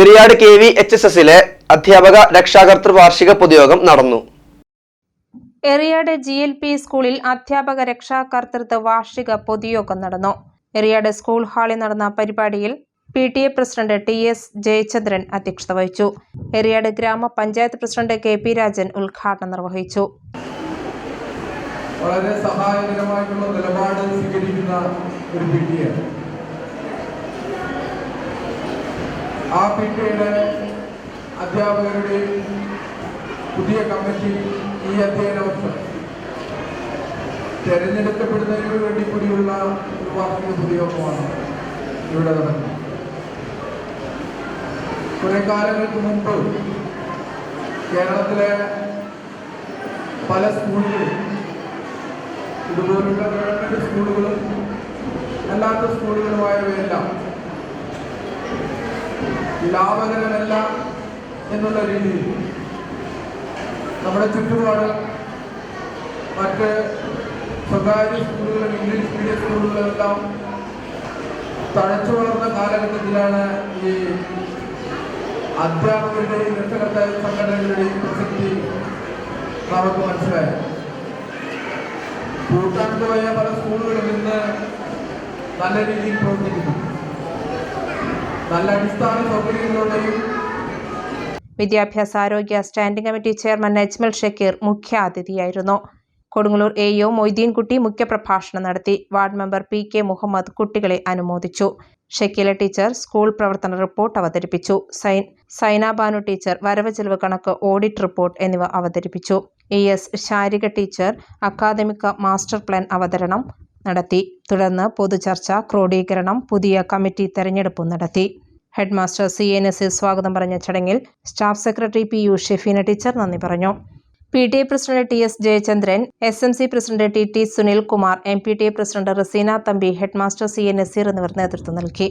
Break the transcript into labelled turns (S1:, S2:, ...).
S1: Eriyad K V H S എസിലെ അധ്യാപക രക്ഷാകർത്തൃ വാർഷിക പൊതുയോഗം നടന്നു.
S2: എറിയാട് ജി എൽ പി സ്കൂളിൽ അധ്യാപക രക്ഷാകർതൃത്വ വാർഷിക പൊതുയോഗം നടന്നു. എറിയാട് സ്കൂൾ ഹാളിൽ നടന്ന പരിപാടിയിൽ P T A president T S Jayachandran അധ്യക്ഷത വഹിച്ചു. എറിയാട് ഗ്രാമപഞ്ചായത്ത് പ്രസിഡന്റ് കെ പി രാജൻ ഉദ്ഘാടനം നിർവഹിച്ചു.
S3: വളരെ സഹായകരമായിട്ടുള്ള നിലപാട് സ്വീകരിക്കുന്ന ഒരു പി ടി ആണ് ആ പി ടിയുടെ അധ്യാപകരുടെയും പുതിയ കമ്മിറ്റി ഈ അധ്യയന വർഷം. തെരഞ്ഞെടുക്കപ്പെടുന്നതിന് വേണ്ടി കൂടിയുള്ള ഒരു വാർഷിക പൊതുയോഗമാണ് ഇവിടെ നടക്കുന്നത് കുറെ കാലങ്ങൾക്ക് മുമ്പ് കേരളത്തിലെ പല സ്കൂളുകളും ഇതുപോലുള്ള ഗവൺമെന്റ് സ്കൂളുകളും അല്ലാത്ത സ്കൂളുകളുമായവയെല്ലാം ലാഭകരമല്ല എന്നുള്ള രീതിയിൽ നമ്മുടെ ചുറ്റുപാട് മറ്റ് സ്വകാര്യ സ്കൂളുകളും ഇംഗ്ലീഷ് മീഡിയം സ്കൂളുകളെല്ലാം തഴച്ചു വളർന്ന കാലഘട്ടത്തിലാണ് ഈ അധ്യാപകരുടെയും രക്ഷകർത്തായ സംഘടനകളുടെയും പ്രസക്തി നമുക്ക് മനസ്സിലായത്. കൂട്ടാണ്ട് പോയ പല സ്കൂളുകളും ഇന്ന് നല്ല രീതിയിൽ പ്രവർത്തിക്കുന്നു. നല്ല അടിസ്ഥാന സൗകര്യങ്ങളോടെയും
S2: വിദ്യാഭ്യാസ ആരോഗ്യ standing committee chairman Najmal Shakir മുഖ്യാതിഥിയായിരുന്നു. Kodungallur A O Moideenkutty മുഖ്യപ്രഭാഷണം നടത്തി. Ward member P K Muhammad കുട്ടികളെ അനുമോദിച്ചു. ഷക്കീല ടീച്ചർ സ്കൂൾ പ്രവർത്തന റിപ്പോർട്ട് അവതരിപ്പിച്ചു. സൈൻ സൈന ബാനു ടീച്ചർ വരവ് ചെലവ് കണക്ക് ഓഡിറ്റ് റിപ്പോർട്ട് എന്നിവ അവതരിപ്പിച്ചു. ഇ എസ് ശാരിക ടീച്ചർ അക്കാദമിക മാസ്റ്റർ പ്ലാൻ അവതരണം നടത്തി. തുടർന്ന് പൊതുചർച്ച ക്രോഡീകരണം പുതിയ കമ്മിറ്റി തെരഞ്ഞെടുപ്പും നടത്തി. Head master C N S സ്വാഗതം പറഞ്ഞ ചടങ്ങിൽ staff secretary P U Shefeena teacher നന്ദി പറഞ്ഞു. P T A president T S Jayachandran S M C president T T Sunil Kumar M P T A president Raseena Thampi head master C N Nazeer എന്നിവർ നേതൃത്വം നൽകി.